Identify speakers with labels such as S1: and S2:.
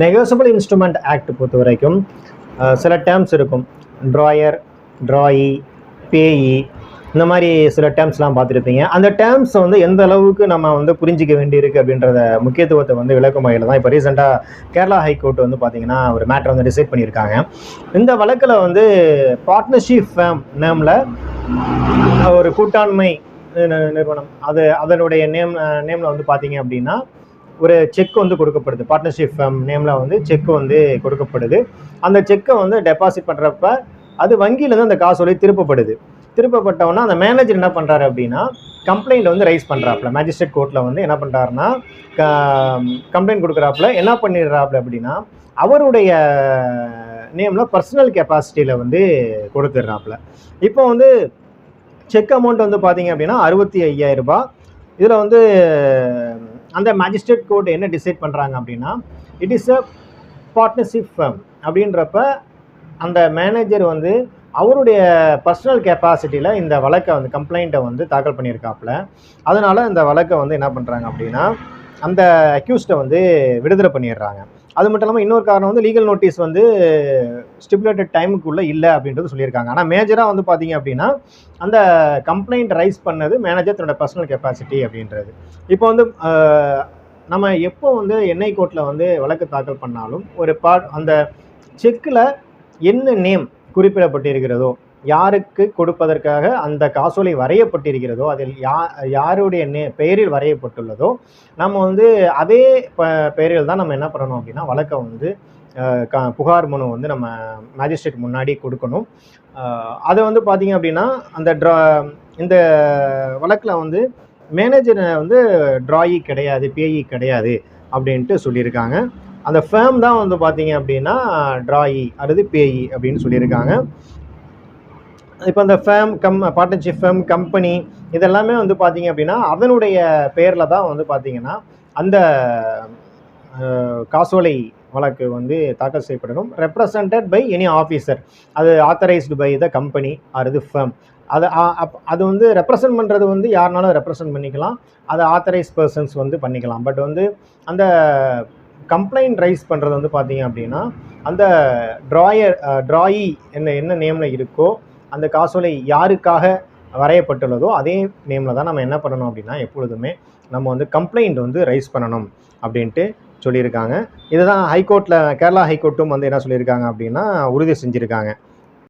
S1: Negotiable instrument act பொறுத்த வரைக்கும் சில டேர்ம்ஸ் இருக்கும். ட்ராயர் ட்ராயி பேயி இந்த மாதிரி சில டேர்ம்ஸ்லாம் பார்த்துருப்பீங்க. அந்த டேர்ம்ஸ் வந்து எந்த அளவுக்கு நம்ம வந்து புரிஞ்சிக்க வேண்டியிருக்கு அப்படின்றத முக்கியத்துவத்தை வந்து விளக்கும் வகையில் தான் இப்போ ரீசெண்டாக கேரளா ஹைகோர்ட் வந்து பார்த்தீங்கன்னா ஒரு மேட்டர் வந்து டிசைட் பண்ணியிருக்காங்க. இந்த வழக்கில் வந்து பார்ட்னர்ஷிப் ஃபேம் நேமில் ஒரு கூட்டாண்மை நிறுவனம். அது அதனுடைய நேம் நேமில் வந்து பார்த்தீங்க அப்படின்னா ஒரு செக் வந்து கொடுக்கப்படுது. பார்ட்னர்ஷிப் நேமில் um, வந்து செக் வந்து கொடுக்கப்படுது. அந்த செக்கை வந்து டெபாசிட் பண்ணுறப்ப அது வங்கியிலேருந்து அந்த காசோலை திருப்பப்படுது. திருப்பப்பட்டவொன்னே அந்த மேனேஜர் என்ன பண்ணுறாரு அப்படின்னா கம்ப்ளைண்ட் வந்து ரைஸ் பண்ணுறாப்புல மேஜிஸ்ட்ரேட் கோர்ட்டில் வந்து என்ன பண்ணுறாருன்னா கம்ப்ளைண்ட் um, கொடுக்குறாப்புல. என்ன பண்ணிடுறாப்புல அப்படின்னா அவருடைய நேமில் பர்சனல் கெப்பாசிட்டியில் வந்து கொடுத்துட்றாப்புல. இப்போ வந்து செக் அமௌண்ட் வந்து பார்த்தீங்க அப்படின்னா அறுபத்தி ஐயாயிரம் ரூபாய். இதில் வந்து அந்த மேஜிஸ்ட்ரேட் கோர்ட் என்ன டிசைட் பண்ணுறாங்க அப்படின்னா it is a partnership firm அப்படின்றப்ப அந்த மேனேஜர் வந்து அவருடைய பர்சனல் கெப்பாசிட்டியில் இந்த வழக்கை வந்து கம்ப்ளைண்ட்டை வந்து தாக்கல் பண்ணியிருக்காப்புல. அதனால் இந்த வழக்கை வந்து என்ன பண்ணுறாங்க அப்படின்னா அந்த அக்யூஸ்டை வந்து விடுதலை பண்ணிடுறாங்க. அது மட்டும் இல்லாமல் இன்னொரு காரணம் வந்து லீகல் நோட்டீஸ் வந்து ஸ்டிபுலேட்டட் டைமுக்குள்ளே இல்லை அப்படின்றது சொல்லியிருக்காங்க. ஆனால் மேஜராக வந்து பார்த்தீங்க அப்படின்னா அந்த கம்ப்ளைண்ட் ரைஸ் பண்ணது மேனேஜர் தன்னோட பர்சனல் கெப்பாசிட்டி அப்படின்றது. இப்போ வந்து நம்ம எப்போ வந்து எண்ணெய் கோர்ட்டில் வந்து வழக்கு தாக்கல் பண்ணாலும் ஒரு பார்ட் அந்த செக்கில் என்ன நேம் குறிப்பிடப்பட்டிருக்கிறதோ யாருக்கு கொடுப்பதற்காக அந்த காசோலை வரையப்பட்டிருக்கிறதோ அதில் யா யாருடைய நே பெயரில் வரையப்பட்டுள்ளதோ நம்ம வந்து அதே ப பெயரில் தான் நம்ம என்ன பண்ணணும் அப்படின்னா வழக்கை வந்து க புகார் மனு வந்து நம்ம மேஜிஸ்ட்ரேட் முன்னாடி கொடுக்கணும். அதை வந்து பார்த்தீங்க அப்படின்னா அந்த ட்ரா இந்த வழக்கில் வந்து மேனேஜர் வந்து ட்ராயி கிடையாது பேயி கிடையாது அப்படின்ட்டு சொல்லியிருக்காங்க. அந்த ஃபேம் தான் வந்து பார்த்தீங்க அப்படின்னா ட்ராயி அல்லது பேயி அப்படின்னு சொல்லியிருக்காங்க. இப்போ அந்த firm cum partnership firm company இதெல்லாமே வந்து பார்த்தீங்க அப்படின்னா அதனுடைய பேரில் தான் வந்து பார்த்தீங்கன்னா அந்த காசோலை வழக்கு வந்து தாக்கல் செய்யப்படணும். ரெப்ரசன்டட் பை எனி ஆஃபீஸர் அது authorised by the company or இது ஃபேம் அது அப்- அது வந்து ரெப்ரசன்ட் பண்ணுறது வந்து யாருனாலும் ரெப்ரசன்ட் பண்ணிக்கலாம். அது ஆத்தரைஸ் பர்சன்ஸ் வந்து பண்ணிக்கலாம். பட் வந்து அந்த கம்ப்ளைண்ட் ரைஸ் பண்ணுறது வந்து பார்த்தீங்க அப்படின்னா அந்த ட்ராயர் ட்ராயி என்ன என்ன நேமில் இருக்கோ அந்த காசோலை யாருக்காக வரையப்பட்டுள்ளதோ அதே நேமில் தான் நம்ம என்ன பண்ணணும் அப்படின்னா எப்பொழுதுமே நம்ம வந்து கம்ப்ளைண்ட் வந்து ரைஸ் பண்ணணும் அப்படின்ட்டு சொல்லியிருக்காங்க. இதுதான் ஹைகோர்ட்டில் கேரளா ஹைகோர்ட்டும் வந்து என்ன சொல்லியிருக்காங்க அப்படின்னா உறுதி செஞ்சுருக்காங்க.